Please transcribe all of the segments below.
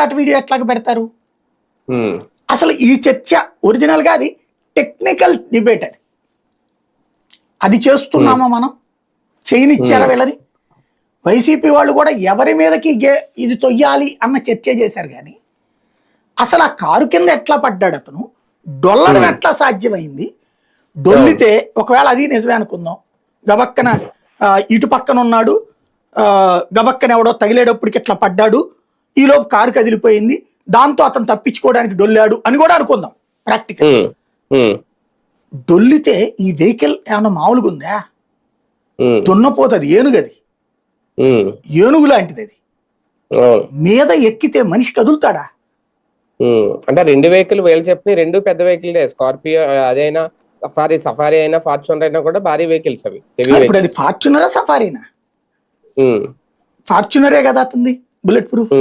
అటు వీడియో ఎట్లాగ పెడతారు? అసలు ఈ చర్చ ఒరిజినల్గా అది టెక్నికల్ డిబేట్ అది. అది చేస్తున్నామా మనం? చేయనిచ్చారా వీళ్ళని? వైసీపీ వాళ్ళు కూడా ఎవరి మీదకి గే- ఇది తొయ్యాలి అన్న చర్చ చేశారు కానీ అసలు ఆ కారు కింద ఎట్లా పడ్డాడు అతను? డొల్లడం ఎట్లా సాధ్యమైంది? డొల్లితే ఒకవేళ అది నిజమే అనుకుందాం. గబక్కన ఇటు పక్కన ఉన్నాడు గబక్కన ఎవడో తగిలేటప్పటికి ఇట్లా పడ్డాడు? ఈలోపు కారు కదిలిపోయింది. దాంతో అతను తప్పించుకోవడానికి డొల్లాడు అని కూడా అనుకుందాం. ప్రాక్టికల్ డొల్లితే ఈ వెహికల్ ఏమన్నా మామూలుగా ఉందా? దున్నపోతుంది ఏనుగది. ఏనుగు లాంటిది అది. మీద ఎక్కితే మనిషి కదులుతాడా? అంటే రెండు వెహికల్ వీళ్ళు చెప్పిన రెండు పెద్ద వెహికల్ స్కార్పియో అదైనా సఫారీ సఫారీ అయినా ఫార్చునర్ అయినా కూడా భారీ వెహికల్స్ అవి. ఇప్పుడు అది ఫార్చునరా సఫారీనా ఫార్చునరే కదా అతనిది? బుల్లెట్ ప్రూఫ్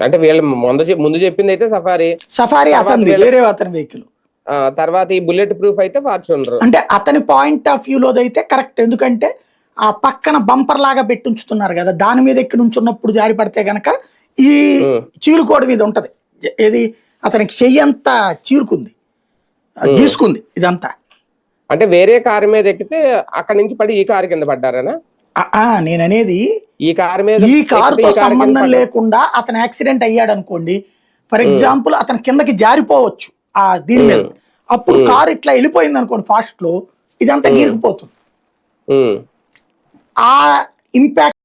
అంటే వీళ్ళు ముందు ముందు చెప్పింది అయితే సఫారీ సఫారీ అతనిది వేరే అతని వెహికల్ ఆ, తర్వాత ఈ బుల్లెట్ ప్రూఫ్ అయితే ఫార్చునర్ అంటే అతని పాయింట్ ఆఫ్ వ్యూలోదైతే కరెక్ట్ ఎందుకంటే ఆ పక్కన బంపర్ లాగా పెట్టి ఉంచుతున్నారు కదా దాని మీద ఎక్కి నుంచున్నప్పుడు జారి పడితే గనక ఈ. చీలుకోడి మీద ఉంటది. ఏది? అతనికి చెయ్యి అంతా చీరుకుంది. ఆ, గీసుకుంది ఇదంతా. అంటే వేరే కారు మీద ఎక్కితే అక్కడ నుంచి పడి ఈ కారు కింద పడ్డారనా? నేననేది ఈ కారు మీద ఈ కారుతో సంబంధం. లేకుండా అతను యాక్సిడెంట్ అయ్యాడు అనుకోండి ఫర్ ఎగ్జాంపుల్ అతను కిందకి జారిపోవచ్చు ఆ దీని మీద. అప్పుడు కారు ఇట్లా వెళ్ళిపోయింది అనుకోండి ఫాస్ట్లో ఇదంతా గీరుకుపోతుంది. ఆ ఇంపాక్ట్